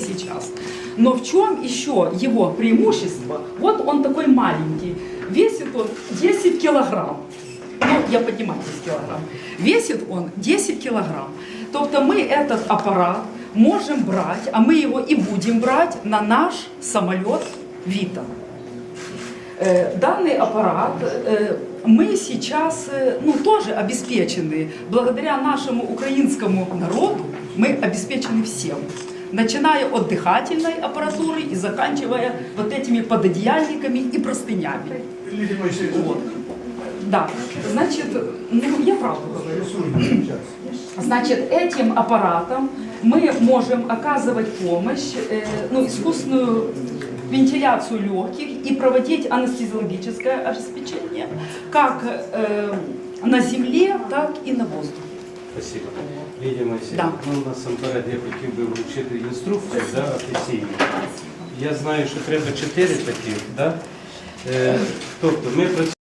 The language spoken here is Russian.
сейчас. Но в чем еще его преимущество? Вот он такой маленький, весит он 10 килограмм. Ну, я поднимаю 10 килограмм. Весит он 10 килограмм. Тобто ми этот апарат можемо брати, а ми його і будемо брати на наш самоліт Віта. Э, Данный аппарат э, мы сейчас э, ну, тоже обеспечены. Благодаря нашему украинскому народу мы обеспечены всем. Начиная от дыхательной аппаратуры и заканчивая вот этими пододеяльниками и простынями. Вот. Да, значит, ну я правду говорю. Значит, этим аппаратом мы можем оказывать помощь, э, ну, искусственную вентиляцию легких и проводить анестезиологическое обеспечение как э, на земле, так и на воздухе. Спасибо. Лідія Моїсеївна, Да. ну насамперед я хотів би вручити інструкцію да, офіційну. Я знаю, що треба чотири таких, да? Е, тобто ми працюємо.